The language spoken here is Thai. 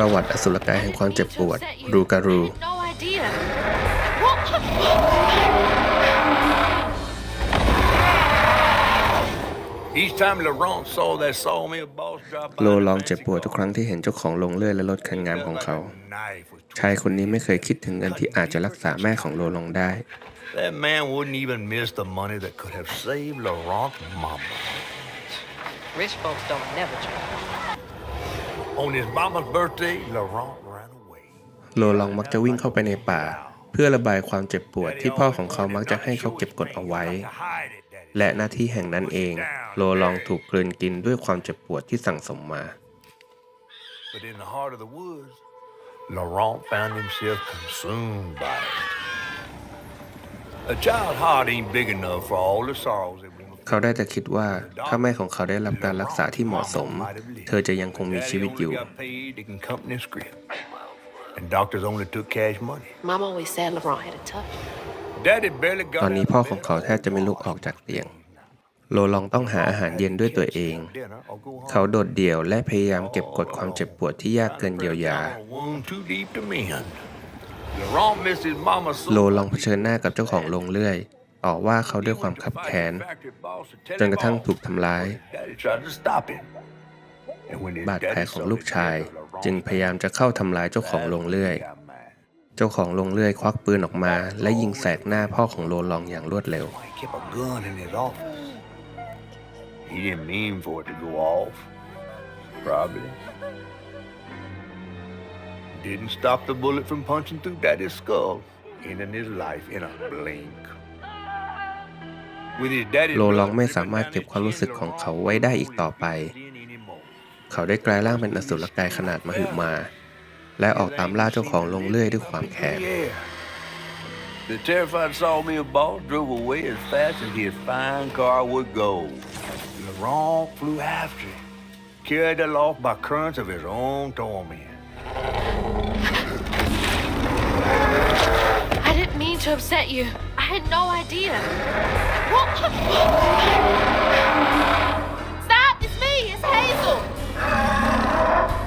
ประวัติอสุรกายแห่งความเจ็บปวด รูการู No idea. Each time Laurent saw that sawmill boss drop by โลลองเจ็บปวดทุกครั้งที่เห็นเจ้าของโรงเลื่อยและรถคันงามของเขา knife was ชายคนนี้ไม่เคยคิดถึงเงินที่อาจจะรักษาแม่ของโลลองได้ That man wouldn't even miss the money that could have saved Laurent's mama. Rich folks don't never try. On his mama's birthday, Laurent ran away. โลลองมักจะวิ่งเข้าไปในป่า เพื่อระบายความเจ็บปวดที่พ่อของเขามักจะให้เขาเก็บกดเอาไว้ Hide it, Daddy. และหน้าที่แห่งนั้นเอง โลลองถูกกลืนกินด้วยความเจ็บปวดที่สั่งสมมา But in the heart of the woods, Laurent found himself consumed by it. A child's heart ain't big enough for all the sorrows that we must เขาได้แต่คิดว่าถ้าแม่ของเขาได้รับการรักษาที่เหมาะสม เธอจะยังคงมีชีวิตอยู่ Daddy only got paid to company script. And doctors only took cash money. Mom always said LeBron had it tough. Daddy barely got ตอนนี้ out พ่อ of ของ bed เขาแทบจะไม่ลุกออกจากเตียง โลลองต้องหาอาหารเย็นด้วยตัวเอง dinner or go home. เขาโดดเดี่ยวและพยายามเก็บกดความเจ็บปวดที่ยากเกินเยียวยา A wound too deep to mend. Laurent missed his mama so โลลองเผชิญหน้ากับเจ้าของโรงเลื่อย ต่อว่าเขาด้วยความขับแค้นจนกระทั่งถูกทำร้าย บาดแผลของลูกชายจึงพยายามจะเข้าทำร้ายเจ้าของโรงเลื่อย เจ้าของโรงเลื่อยควักปืนออกมา และยิงแสกหน้าพ่อของโลลองอย่างรวดเร็ว didn't stop the bullet from punching through daddy's skull, ending his life in a blink. With his daddy's โลลอง blood ไม่ dripping สามารถ down เก็บ his ความรู้สึก chin, ของ Laurent เขาไว้ได้อีกต่อไป didn't anymore. เขาได้กลายร่างเป็นอสุรกายขนาดมหึมา และออกตามล่าเจ้าของโรงเลื่อยด้วยความแค้น Yeah. The terrified sawmill boss drove away as fast as his fine car would go. Laurent flew after it, carried aloft by currents of his own torment. Mean to upset you. I had no idea.